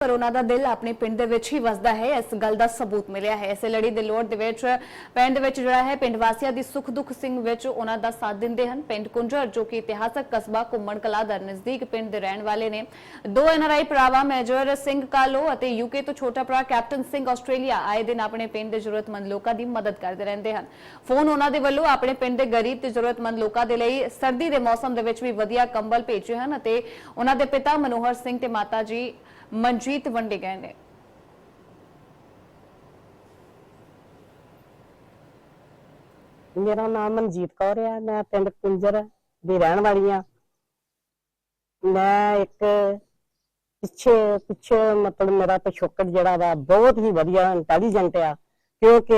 ਪਰ ਉਹਨਾਂ ਦਾ ਦਿਲ ਆਪਣੇ ਪਿੰਡ ਦੇ ਵਿੱਚ ਹੀ ਵਸਦਾ ਹੈ, ਇਸ ਗੱਲ ਦਾ ਸਬੂਤ ਮਿਲਿਆ ਹੈ। ਇਸੇ ਲੜੀ ਦੇ ਲੋੜ ਦੇ ਵਿੱਚ, ਪਿੰਡ ਵਿੱਚ ਜਿਹੜਾ ਹੈ, ਪਿੰਡ ਵਾਸੀਆਂ ਦੀ ਸੁੱਖ ਦੁੱਖ ਸਿੰਘ ਵਿੱਚ ਉਹਨਾਂ ਦਾ ਸਾਥ ਦਿੰਦੇ ਹਨ। ਪਿੰਡ ਕੁੰਜਰ ਜੋ ਕਿ ਇਤਿਹਾਸਕ ਕਸਬਾ ਘੁੰਮਣ ਕਲਾ ਦਾ ਨਜ਼ਦੀਕ ਪਿੰਡ ਦੇ ਰਹਿਣ ਵਾਲੇ ਨੇ। ਦੋ ਐਨਆਰਆਈ ਭਰਾਵਾਂ, ਮੇਜਰ ਸਿੰਘ ਕਾਲੋ ਅਤੇ ਯੂਕੇ ਤੋਂ ਛੋਟਾ ਭਰਾ ਕੈਪਟਨ ਸਿੰਘ ਆਸਟ੍ਰੇਲੀਆ ਆਏ ਦਿਨ ਆਪਣੇ ਪਿੰਡ ਦੇ ਜ਼ਰੂਰਤਮੰਦ ਲੋਕਾਂ ਦੀ ਮਦਦ ਕਰਦੇ ਰਹਿੰਦੇ ਹਨ। ਫੋਨ ਉਹਨਾਂ ਦੇ ਵੱਲੋਂ ਆਪਣੇ ਪਿੰਡ ਦੇ ਗਰੀਬ ਤੇ ਜ਼ਰੂਰਤਮੰਦ ਲੋਕਾਂ ਦੇ ਲਈ ਸਰਦੀ ਦੇ ਮੌਸਮ ਦੇ ਵਿੱਚ ਵੀ ਵਧੀਆ ਕੰਬਲ ਭੇਜੇ ਹਨ ਅਤੇ ਉਹਨਾਂ ਦੇ ਪਿਤਾ ਮਨੋਹਰ ਸਿੰਘ ਤੇ ਮਾਤਾ ਜੀ ਮਨਜੀਤ ਵੰਡੇ ਗਏ ਨੇ। ਮੇਰਾ ਨਾਮ ਮਨਜੀਤ ਕੌਰ ਆ, ਮੈਂ ਪਿੰਡ ਕੁੰਜਰ ਦੀ ਰਹਿਣ ਵਾਲੀ ਆ। ਮੈਂ ਇੱਕ ਪਿੱਛੇ ਪਿੱਛੇ ਮਤਲਬ ਮੇਰਾ ਪਿਛੋਕੜ ਜਿਹੜਾ ਵਾ ਬਹੁਤ ਹੀ ਵਧੀਆ ਇੰਟੈਲੀਜੈਂਟ ਆ, ਕਿਉਂਕਿ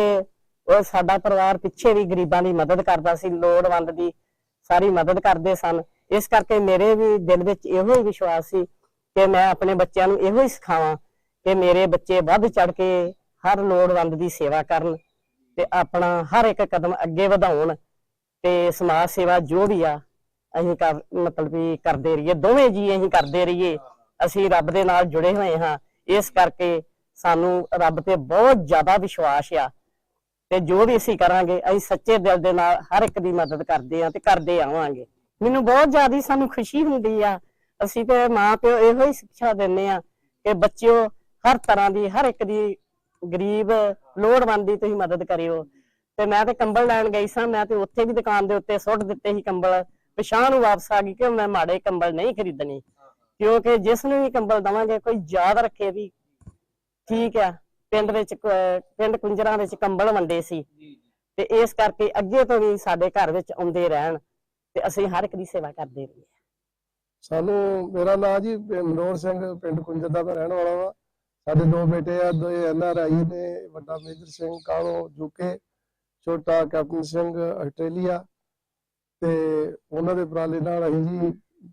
ਉਹ ਸਾਡਾ ਪਰਿਵਾਰ ਪਿੱਛੇ ਵੀ ਗਰੀਬਾਂ ਦੀ ਮਦਦ ਕਰਦਾ ਸੀ, ਲੋੜਵੰਦ ਦੀ ਸਾਰੀ ਮਦਦ ਕਰਦੇ ਸਨ। ਇਸ ਕਰਕੇ ਮੇਰੇ ਵੀ ਦਿਲ ਵਿੱਚ ਇਹੋ ਹੀ ਵਿਸ਼ਵਾਸ ਸੀ ਕਿ ਮੈਂ ਆਪਣੇ ਬੱਚਿਆਂ ਨੂੰ ਇਹੋ ਹੀ ਸਿਖਾਵਾਂ ਕਿ ਮੇਰੇ ਬੱਚੇ ਵੱਧ ਚੜ ਕੇ ਹਰ ਲੋੜਵੰਦ ਦੀ ਸੇਵਾ ਕਰਨ ਤੇ ਆਪਣਾ ਹਰ ਇੱਕ ਕਦਮ ਅੱਗੇ ਵਧਾਉਣ ਤੇ ਸਮਾਜ ਸੇਵਾ ਜੋ ਵੀ ਆ, ਅਸੀਂ ਕਰ, ਮਤਲਬ ਵੀ ਕਰਦੇ ਰਹੀਏ, ਦੋਵੇਂ ਜੀ ਅਸੀਂ ਕਰਦੇ ਰਹੀਏ, ਅਸੀਂ ਰੱਬ ਦੇ ਨਾਲ ਜੁੜੇ ਹੋਏ ਹਾਂ, ਇਸ ਕਰਕੇ ਸਾਨੂੰ ਰੱਬ ਤੇ ਬਹੁਤ ਜ਼ਿਆਦਾ ਵਿਸ਼ਵਾਸ ਆ ਤੇ ਜੋ ਵੀ ਅਸੀਂ ਕਰਾਂਗੇ, ਅਸੀਂ ਸੱਚੇ ਦਿਲ ਦੇ ਨਾਲ ਹਰ ਇੱਕ ਦੀ ਮਦਦ ਕਰਦੇ ਆ ਤੇ ਕਰਦੇ ਆਵਾਂਗੇ। ਮੈਨੂੰ ਬਹੁਤ ਜ਼ਿਆਦਾ ਸਾਨੂੰ ਖੁਸ਼ੀ ਹੁੰਦੀ ਆ ਅਸੀਂ ਤੇ ਮਾਂ ਪਿਓ ਇਹੋ ਹੀ ਸਿੱਖਿਆ ਦਿੰਦੇ ਆ ਕਿ ਬੱਚਿਓ ਹਰ ਤਰ੍ਹਾਂ ਦੀ ਹਰ ਇੱਕ ਦੀ ਗਰੀਬ ਲੋੜਵੰਦ ਦੀ ਤੁਸੀਂ ਮਦਦ ਕਰਿਓ। ਤੇ ਮੈਂ ਤੇ ਕੰਬਲ ਲੈਣ ਗਈ ਸਾਂ ਮੈਂ ਤੇ ਉੱਥੇ ਵੀ ਦੁਕਾਨ ਦੇ ਉੱਤੇ ਸੁੱਟ ਦਿੱਤੇ ਸੀ ਕੰਬਲ। ਪਛਾਣ ਨੂੰ ਵਾਪਸ ਆ ਗਈ ਕਿ ਮੈਂ ਮਾੜੇ ਕੰਬਲ ਨਹੀਂ ਖਰੀਦਣੇ। ਕਿਉਂਕਿ ਜਿਸ ਨੂੰ ਵੀ ਕੰਬਲ ਦਵਾਂਗੇ ਕੋਈ ਯਾਦ ਰੱਖੇ ਵੀ ਠੀਕ ਆ ਪਿੰਡ ਵਿੱਚ ਪਿੰਡ ਕੁੰਜਰਾਂ ਵਿੱਚ ਕੰਬਲ ਵੰਡੇ ਸੀ। ਤੇ ਇਸ ਕਰਕੇ ਅੱਗੇ ਤੋਂ ਵੀ ਸਾਡੇ ਘਰ ਵਿੱਚ ਆਉਂਦੇ ਰਹਿਣ ਤੇ ਅਸੀਂ ਹਰ ਇੱਕ ਦੀ ਸੇਵਾ ਕਰਦੇ ਰਹੀਏ। ਸਾਨੂੰ, ਮੇਰਾ ਨਾਮ ਜੀ ਮਨੋਹਰ ਸਿੰਘ, ਪਿੰਡ ਕੁੰਜਰ ਦਾ ਮੈਂ ਰਹਿਣ ਵਾਲਾ ਵਾਂ। ਸਾਡੇ ਦੋ ਬੇਟੇ ਆ, ਦੋ ਐਨ ਆਰ ਆਈ ਨੇ, ਵੱਡਾ ਮੇਜਰ ਸਿੰਘ ਕਾਲੋ ਯੂਕੇ ਛੋਟਾ ਕੈਪਟਨ ਸਿੰਘ ਆਸਟ੍ਰੇਲੀਆ। ਤੇ ਉਹਨਾਂ ਦੇ ਉਪਰਾਲੇ ਨਾਲ ਅਸੀਂ ਜੀ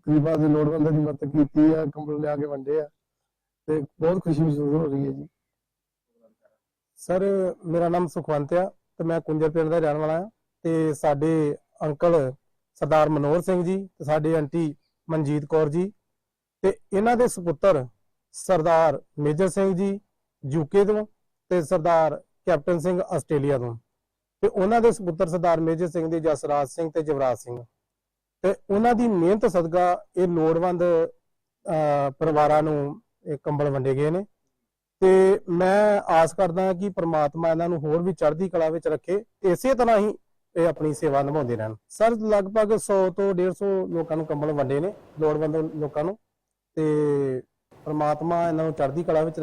ਗਰੀਬਾਂ ਦੇ ਲੋੜਵੰਦਾਂ ਦੀ ਮਦਦ ਕੀਤੀ ਆ, ਕੰਬਲ ਲਿਆ ਕੇ ਵੰਡੇ ਆ। ਤੇ ਬਹੁਤ ਖੁਸ਼ੀ ਮਹਿਸੂਸ ਹੋ ਰਹੀ ਹੈ ਜੀ। ਸਰ, ਮੇਰਾ ਨਾਮ ਸੁਖਵੰਤ ਆ ਤੇ ਮੈਂ ਕੁੰਜਰ ਪਿੰਡ ਦਾ ਰਹਿਣ ਵਾਲਾ ਆ। ਤੇ ਸਾਡੇ ਅੰਕਲ ਸਰਦਾਰ ਮਨੋਹਰ ਸਿੰਘ ਜੀ ਤੇ ਸਾਡੇ ਆਂਟੀ ਮਨਜੀਤ ਕੌਰ ਜੀ ਤੇ ਇਹਨਾਂ ਦੇ ਸੁਪੁੱਤਰ ਸਰਦਾਰ ਮੇਜਰ ਸਿੰਘ ਜੀ ਯੂਕੇ ਤੋਂ ਤੇ ਸਰਦਾਰ ਕੈਪਟਨ ਸਿੰਘ ਆਸਟ੍ਰੇਲੀਆ ਤੋਂ। ਤੇ ਉਹਨਾਂ ਦੇ ਸੁਪੁੱਤਰ ਸਰਦਾਰ ਮੇਜਰ ਸਿੰਘ ਦੇ ਜਸਰਾਜ ਸਿੰਘ ਤੇ ਜਵਰਾਜ ਸਿੰਘ। ਤੇ ਉਹਨਾਂ ਦੀ ਮਿਹਨਤ ਸਦਕਾ ਇਹ ਲੋੜਵੰਦ ਅਹ, ਪਰਿਵਾਰਾਂ ਨੂੰ ਇਹ ਕੰਬਲ ਵੰਡੇ ਗਏ ਨੇ। ਤੇ ਮੈਂ ਆਸ ਕਰਦਾ ਕਿ ਪ੍ਰਮਾਤਮਾ ਇਹਨਾਂ ਨੂੰ ਹੋਰ ਵੀ ਚੜ੍ਹਦੀ ਕਲਾ ਵਿੱਚ ਰੱਖੇ। ਇਸੇ ਤਰ੍ਹਾਂ ਹੀ ਇਹ ਆਪਣੀ ਸੇਵਾ ਨਿਭਾਉਂਦੇ ਰਹਿਣ। ਸਰ, ਲਗਭਗ 100 ਤੋਂ 150 ਲੋਕਾਂ ਨੂੰ ਕੰਬਲ ਵੰਡੇ ਨੇ, ਲੋੜਵੰਦ ਲੋਕਾਂ ਨੂੰ। ਤੇ ਪ੍ਰਮਾਤਮਾ ਇਹਨਾਂ ਨੂੰ ਚੜ੍ਹਦੀ ਕਲਾ ਵਿੱਚ